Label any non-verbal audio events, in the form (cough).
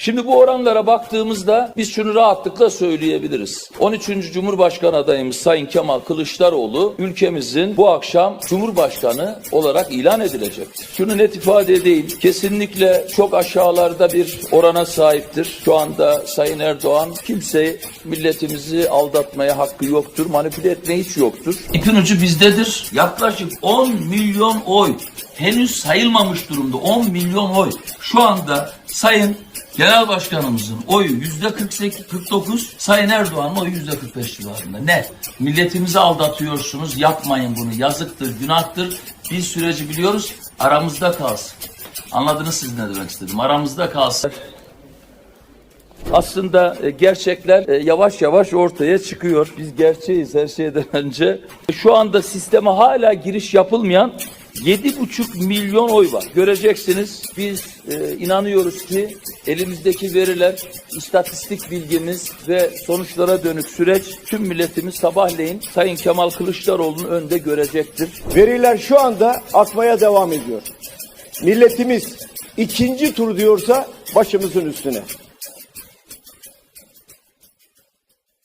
Şimdi bu oranlara baktığımızda biz şunu rahatlıkla söyleyebiliriz. 13. Cumhurbaşkanı adayımız Sayın Kemal Kılıçdaroğlu ülkemizin bu akşam Cumhurbaşkanı olarak ilan edilecektir. Şunu net ifade edeyim. Kesinlikle çok aşağılarda bir orana sahiptir. Şu anda Sayın Erdoğan kimse milletimizi aldatmaya hakkı yoktur. Manipüle etmeye hiç yoktur. İpin ucu bizdedir. Yaklaşık 10 milyon oy henüz sayılmamış durumda 10 milyon oy. Şu anda Sayın Genel Başkanımızın oyu yüzde 48, 49, Sayın Erdoğan'ın oyu yüzde 45 civarında. Ne? Milletimizi aldatıyorsunuz, yapmayın bunu. Yazıktır, günahtır. Biz süreci biliyoruz, aramızda kalsın. Anladınız siz ne demek istedim? Aramızda kalsın. Aslında e, gerçekler e, yavaş yavaş ortaya çıkıyor. Biz gerçeğiz her şeyden (laughs) önce. Şu anda sisteme hala giriş yapılmayan 7,5 milyon oy var. Göreceksiniz biz e, inanıyoruz ki elimizdeki veriler, istatistik bilgimiz ve sonuçlara dönük süreç tüm milletimiz sabahleyin Sayın Kemal Kılıçdaroğlu'nun önünde görecektir. Veriler şu anda akmaya devam ediyor. Milletimiz ikinci tur diyorsa başımızın üstüne.